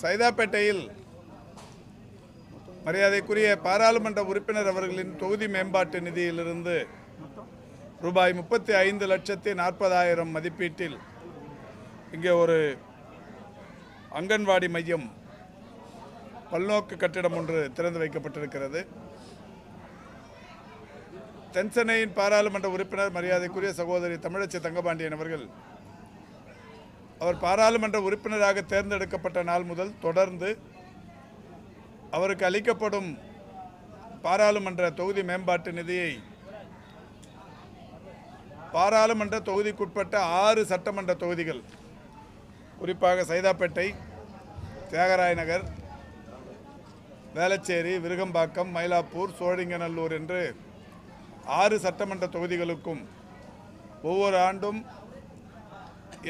சைதாப்பேட்டையில் மரியாதைக்குரிய பாராளுமன்ற உறுப்பினர் அவர்களின் தொகுதி மேம்பாட்டு நிதியிலிருந்து ரூபாய் முப்பத்தி ஐந்து லட்சத்தி நாற்பதாயிரம் மதிப்பீட்டில் இங்கே ஒரு அங்கன்வாடி மையம் பல்நோக்கு கட்டிடம் ஒன்று திறந்து வைக்கப்பட்டிருக்கிறது. தென்சென்னையின் பாராளுமன்ற உறுப்பினர் மரியாதைக்குரிய சகோதரி தமிழச்சி தங்கபாண்டியன் அவர்கள் அவர் பாராளுமன்ற உறுப்பினராக தேர்ந்தெடுக்கப்பட்ட நாள் முதல் தொடர்ந்து அவருக்கு அளிக்கப்படும் பாராளுமன்ற தொகுதி மேம்பாட்டு நிதியை பாராளுமன்ற தொகுதிக்குட்பட்ட ஆறு சட்டமன்ற தொகுதிகள் குறிப்பாக சைதாப்பேட்டை தியாகராய நகர் வேளச்சேரி விருகம்பாக்கம் மயிலாப்பூர் சோழிங்கநல்லூர் என்று ஆறு சட்டமன்ற தொகுதிகளுக்கும் ஒவ்வொரு ஆண்டும்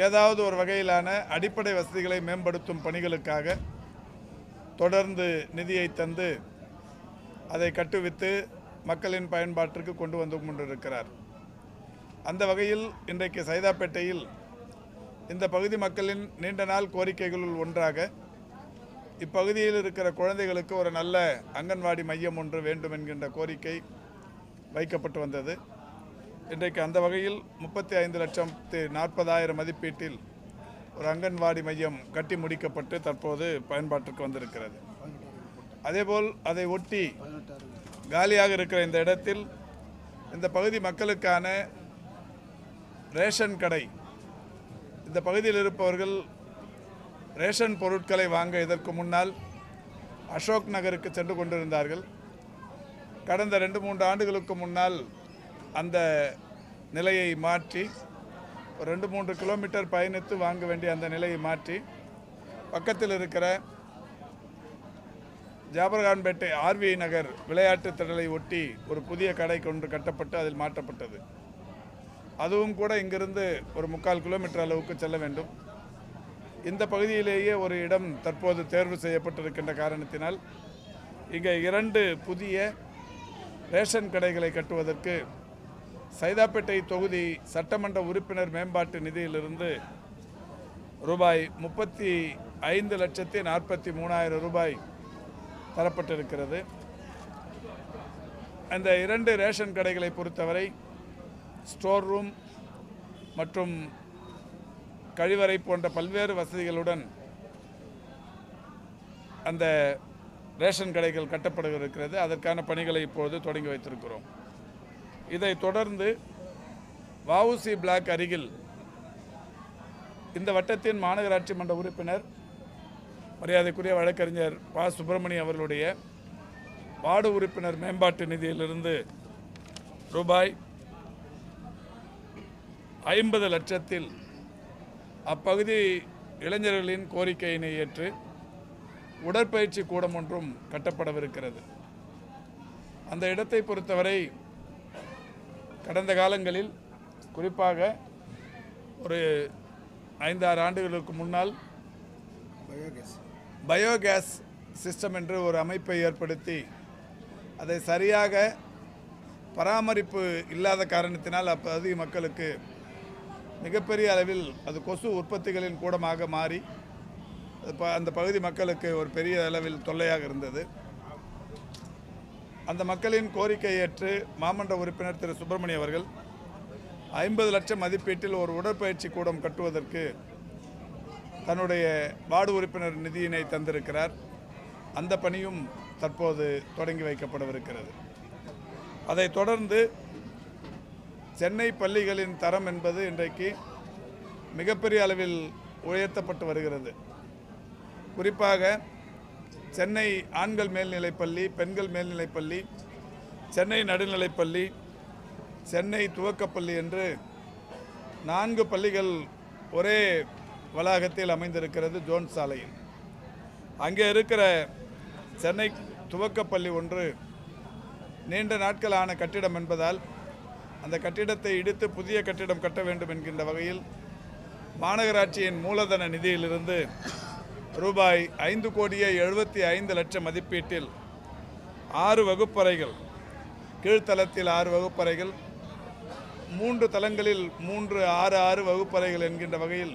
ஏதாவது ஒரு வகையிலான அடிப்படை வசதிகளை மேம்படுத்தும் பணிகளுக்காக தொடர்ந்து நிதியை தந்து அதை கட்டுவித்து மக்களின் பயன்பாட்டிற்கு கொண்டு வந்து கொண்டிருக்கிறார். அந்த வகையில் இன்றைக்கு சைதாப்பேட்டையில் இந்த பகுதி மக்களின் நீண்ட நாள் கோரிக்கைகளுள் ஒன்றாக இப்பகுதியில் இருக்கிற குழந்தைகளுக்கு ஒரு நல்ல அங்கன்வாடி மையம் ஒன்று வேண்டும் என்கின்ற கோரிக்கை வைக்கப்பட்டு வந்தது. இன்றைக்கு அந்த வகையில் முப்பத்தி ஐந்து லட்சத்து நாற்பதாயிரம் மதிப்பீட்டில் ஒரு அங்கன்வாடி மையம் கட்டி முடிக்கப்பட்டு தற்போது பயன்பாட்டிற்கு வந்திருக்கிறது. அதேபோல் அதை ஒட்டி காலியாக இருக்கிற இந்த இடத்தில் இந்த பகுதி மக்களுக்கான ரேஷன் கடை இந்த பகுதியில் இருப்பவர்கள் ரேஷன் பொருட்களை வாங்க இதற்கு முன்னால் அசோக் நகருக்கு சென்று கொண்டிருந்தார்கள். கடந்த ரெண்டு மூன்று ஆண்டுகளுக்கு முன்னால் அந்த நிலையை மாற்றி ஒரு ரெண்டு மூன்று கிலோமீட்டர் பயணித்து வாங்க வேண்டிய அந்த நிலையை மாற்றி பக்கத்தில் இருக்கிற ஜாபர்கான்பேட்டை ஆர்வி நகர் விளையாட்டு திடலை ஒட்டி ஒரு புதிய கடை கொண்டு கட்டப்பட்டு அதில் மாற்றப்பட்டது. அதுவும் கூட இங்கிருந்து ஒரு முக்கால் கிலோமீட்டர் அளவுக்கு செல்ல வேண்டும். இந்த பகுதியிலேயே ஒரு இடம் தற்போது தேர்வு செய்யப்பட்டிருக்கின்ற காரணத்தினால் இங்கே இரண்டு புதிய ரேஷன் கடைகளை கட்டுவதற்கு சைதாப்பேட்டை தொகுதி சட்டமன்ற உறுப்பினர் மேம்பாட்டு நிதியிலிருந்து ரூபாய் முப்பத்தி ஐந்து லட்சத்தி நாற்பத்தி மூணாயிரம் ரூபாய் தரப்பட்டிருக்கிறது. அந்த இரண்டு ரேஷன் கடைகளை பொறுத்தவரை ஸ்டோர் ரூம் மற்றும் கழிவறை போன்ற பல்வேறு வசதிகளுடன் அந்த ரேஷன் கடைகள் கட்டப்பட இருக்கிறது அதற்கான பணிகளை இப்போது தொடங்கி வைத்திருக்கிறோம். இதை தொடர்ந்து வவுசி பிளாக் அருகில் இந்த வட்டத்தின் மாநகராட்சி மன்ற உறுப்பினர் மரியாதைக்குரிய வழக்கறிஞர் ப. சுப்பிரமணியம் அவர்களுடைய வார்டு உறுப்பினர் மேம்பாட்டு நிதியிலிருந்து ரூபாய் ஐம்பது லட்சத்தில் அப்பகுதி இளைஞர்களின் கோரிக்கையினை ஏற்று உடற்பயிற்சி கூடம் ஒன்றும் கட்டப்படவிருக்கிறது. அந்த இடத்தை பொறுத்தவரை கடந்த காலங்களில் குறிப்பாக ஒரு ஐந்தாறு ஆண்டுகளுக்கு முன்னால் பயோகேஸ் சிஸ்டம் என்று ஒரு அமைப்பை ஏற்படுத்தி அதை சரியாக பராமரிப்பு இல்லாத காரணத்தினால் அப்பகுதி மக்களுக்கு மிகப்பெரிய அளவில் அது கொசு உற்பத்திகளின் கூடமாக மாறி அந்த பகுதி மக்களுக்கு ஒரு பெரிய அளவில் தொல்லையாக இருந்தது. அந்த மக்களின் கோரிக்கையை ஏற்று மாமன்ற உறுப்பினர் திரு சுப்பிரமணிய அவர்கள் ஐம்பது லட்சம் மதிப்பீட்டில் ஒரு உடற்பயிற்சி கூடம் கட்டுவதற்கு தன்னுடைய வார்டு உறுப்பினர் நிதியினை தந்திருக்கிறார். அந்த பணியும் தற்போது தொடங்கி வைக்கப்படவிருக்கிறது. அதைத் தொடர்ந்து சென்னை பள்ளிகளின் தரம் என்பது இன்றைக்கு மிகப்பெரிய அளவில் உயர்த்தப்பட்டு வருகிறது. குறிப்பாக சென்னை ஆண்கள் மேல்நிலைப்பள்ளி பெண்கள் மேல்நிலைப்பள்ளி சென்னை நடுநிலைப்பள்ளி சென்னை துவக்கப்பள்ளி என்று நான்கு பள்ளிகள் ஒரே வளாகத்தில் அமைந்திருக்கிறது ஜோன் சாலையில். அங்கே இருக்கிற சென்னை துவக்கப்பள்ளி ஒன்று நீண்ட நாட்களான கட்டிடம் என்பதால் அந்த கட்டிடத்தை இடித்து புதிய கட்டிடம் கட்ட வேண்டும் என்கின்ற வகையில் மாநகராட்சியின் மூலதன நிதியிலிருந்து ரூபாய் ஐந்து கோடியே எழுபத்தி ஐந்து லட்சம் மதிப்பீட்டில் ஆறு வகுப்பறைகள் கீழ்த்தளத்தில் ஆறு வகுப்பறைகள் மூன்று தளங்களில் மூன்று ஆறு ஆறு வகுப்பறைகள் என்கின்ற வகையில்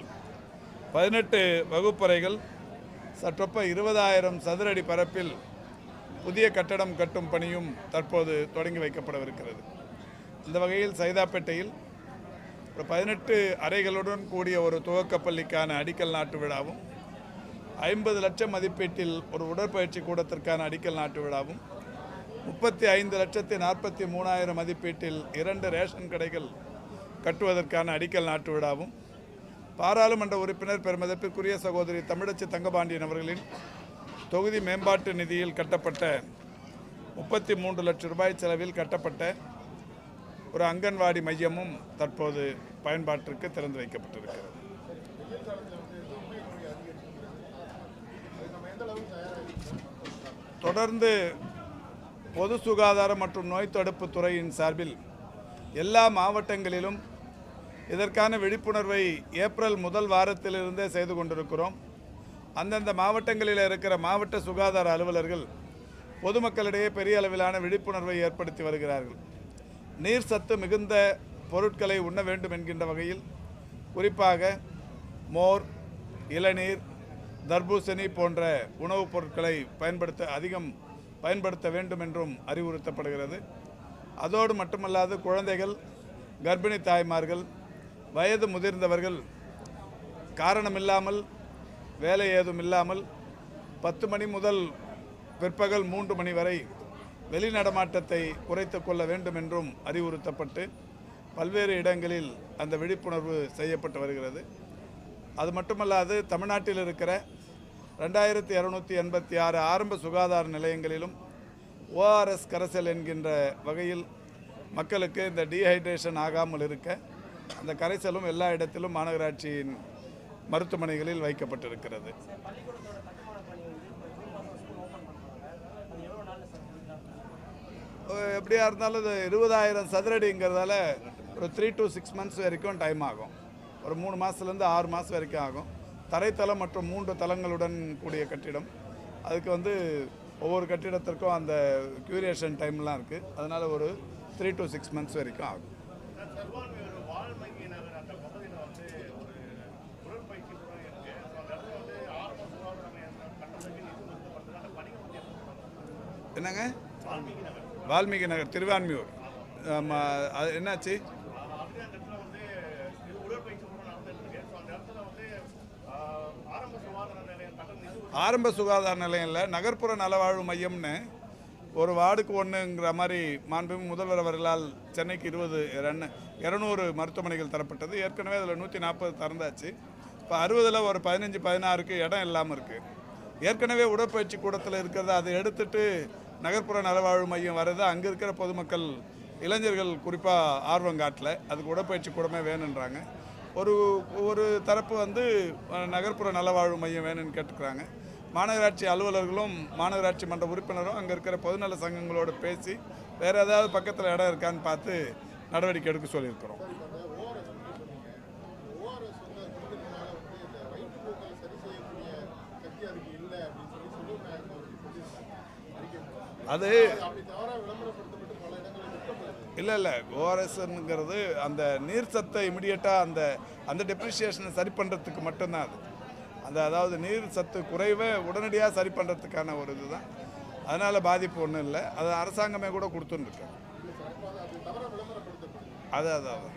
பதினெட்டு வகுப்பறைகள் சற்றொப்ப இருபதாயிரம் சதுரடி பரப்பில் புதிய கட்டடம் கட்டும் பணியும் தற்போது தொடங்கி வைக்கப்படவிருக்கிறது. இந்த வகையில் சைதாப்பேட்டையில் ஒரு பதினெட்டு அறைகளுடன் கூடிய ஒரு துவக்கப்பள்ளிக்கான அடிக்கல் நாட்டு விழாவும் ஐம்பது லட்சம் மதிப்பீட்டில் ஒரு உடற்பயிற்சி கூடத்திற்கான அடிக்கல் நாட்டு விழாவும் முப்பத்தி ஐந்து லட்சத்தி நாற்பத்தி மூணாயிரம் மதிப்பீட்டில் இரண்டு ரேஷன் கடைகள் கட்டுவதற்கான அடிக்கல் நாட்டு விழாவும் பாராளுமன்ற உறுப்பினர் பெருமதிப்பிற்குரிய சகோதரி தமிழச்சி தங்கபாண்டியன் அவர்களின் தொகுதி மேம்பாட்டு நிதியில் கட்டப்பட்ட முப்பத்தி மூன்று லட்சம் ரூபாய் செலவில் கட்டப்பட்ட ஒரு அங்கன்வாடி மையமும் தற்போது பயன்பாட்டிற்கு திறந்து வைக்கப்பட்டிருக்கிறது. தொடர்ந்து பொது சுகாதாரம் மற்றும் நோய் தடுப்பு துறையின் சார்பில் எல்லா மாவட்டங்களிலும் இதற்கான விழிப்புணர்வை ஏப்ரல் முதல் வாரத்திலிருந்தே செய்து கொண்டிருக்கிறோம். அந்தந்த மாவட்டங்களில் இருக்கிற மாவட்ட சுகாதார அலுவலர்கள் பொதுமக்களிடையே பெரிய அளவிலான விழிப்புணர்வை ஏற்படுத்தி வருகிறார்கள். நீர் சத்து மிகுந்த பொருட்களை உண்ண வேண்டும் என்கின்ற வகையில் குறிப்பாக மோர் இளநீர் தர்பூசணி போன்ற உணவுப் பொருட்களை பயன்படுத்த அதிகம் பயன்படுத்த வேண்டும் என்றும் அறிவுறுத்தப்படுகிறது. அதோடு மட்டுமல்லாது குழந்தைகள் கர்ப்பிணி தாய்மார்கள் வயது முதிர்ந்தவர்கள் காரணமில்லாமல் வேலை ஏதும் இல்லாமல் பத்து மணி முதல் பிற்பகல் மூன்று மணி வரை வெளிநடமாட்டத்தை குறைத்து கொள்ள வேண்டும் என்றும் அறிவுறுத்தப்பட்டு பல்வேறு இடங்களில் அந்த விழிப்புணர்வு செய்யப்பட்டு வருகிறது. அது மட்டுமல்லாது தமிழ்நாட்டில் இருக்கிற ரெண்டாயிரத்தி இரநூத்தி எண்பத்தி ஆறு ஆரம்ப சுகாதார நிலையங்களிலும் ஓஆர்எஸ் கரைசல் என்கின்ற வகையில் மக்களுக்கு இந்த டீஹைட்ரேஷன் ஆகாமல் இருக்க அந்த கரைசலும் எல்லா இடத்திலும் மாநகராட்சியின் மருத்துவமனைகளில் வைக்கப்பட்டிருக்கிறது. எப்படியா இருந்தாலும் இது இருபதாயிரம் சதுரடிங்கிறதால ஒரு த்ரீ டு சிக்ஸ் மந்த்ஸ் வரைக்கும் டைம் ஆகும். ஒரு மூணு மாதத்துலேருந்து ஆறு மாதம் வரைக்கும் ஆகும். தரைத்தளம் மற்றும் மூன்று தளங்களுடன் கூடிய கட்டிடம். அதுக்கு வந்து ஒவ்வொரு கட்டிடத்திற்கும் அந்த க்யூரியேஷன் டைம்லாம் இருக்குது அதனால் ஒரு த்ரீ to சிக்ஸ் மந்த்ஸ் வரைக்கும் ஆகும். என்னங்க? வால்மீகி நகர். திருவான்மியூர். என்னாச்சு? ஆரம்ப சுகாதார நிலையம்ல நகர்ப்புற நலவாழ்வு மையம்னு ஒரு வார்டுக்கு ஒன்றுங்கிற மாதிரி மாண்புமிகு முதல்வர் அவர்களால் சென்னைக்கு இருபது ரன் இரநூறு மருத்துவமனைகள் தரப்பட்டது. ஏற்கனவே அதில் நூற்றி நாற்பது திறந்தாச்சு. இப்போ அறுபதில் ஒரு பதினஞ்சு பதினாறுக்கு இடம் இல்லாமல் இருக்குது ஏற்கனவே உடற்பயிற்சி கூடத்தில் இருக்கிறத அதை எடுத்துட்டு நகர்ப்புற நலவாழ்வு மையம் வர்றது அங்கே இருக்கிற பொதுமக்கள் இளைஞர்கள் குறிப்பாக ஆர்வம் காட்டல. அதுக்கு உடற்பயிற்சி கூடமே வேணுன்றாங்க. ஒரு ஒரு தரப்பு வந்து நகர்ப்புற நலவாழ்வு மையம் வேணும்னு கேட்டுக்கிறாங்க. மாநகராட்சி அலுவலர்களும் மாநகராட்சி மன்ற உறுப்பினரும் அங்கே இருக்கிற பொதுநல சங்கங்களோடு பேசி வேறு ஏதாவது பக்கத்தில் இடம் இருக்கான்னு பார்த்து நடவடிக்கை எடுக்க சொல்லியிருக்கிறோம். அது இல்லை இல்லை. ஓஆர்எஸ்ங்கிறது அந்த நீர் சத்தை இமிடியேட்டாக அந்த அந்த டெப்ரிஷியேஷனை சரி பண்ணுறதுக்கு மட்டும்தான் அது. அந்த அதாவது நீர் சத்து குறைவை உடனடியாக சரி பண்ணுறதுக்கான ஒரு இது தான் அதனால் பாதிப்பு ஒன்றும் இல்லை. அது அரசாங்கமே கூட கொடுத்துருக்கு அது அதாவது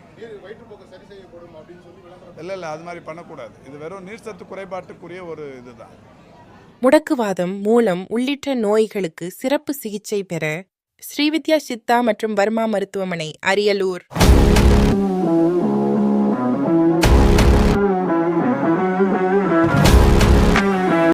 இல்லை இல்லை அது மாதிரி பண்ணக்கூடாது. இது வெறும் நீர் சத்து குறைபாட்டுக்குரிய ஒரு இதுதான். முடக்குவாதம் மூலம் உள்ளிட்ட நோய்களுக்கு சிறப்பு சிகிச்சை பெற ஸ்ரீவித்யா சித்தா மற்றும் வர்மா மருத்துவமனை அரியலூர்.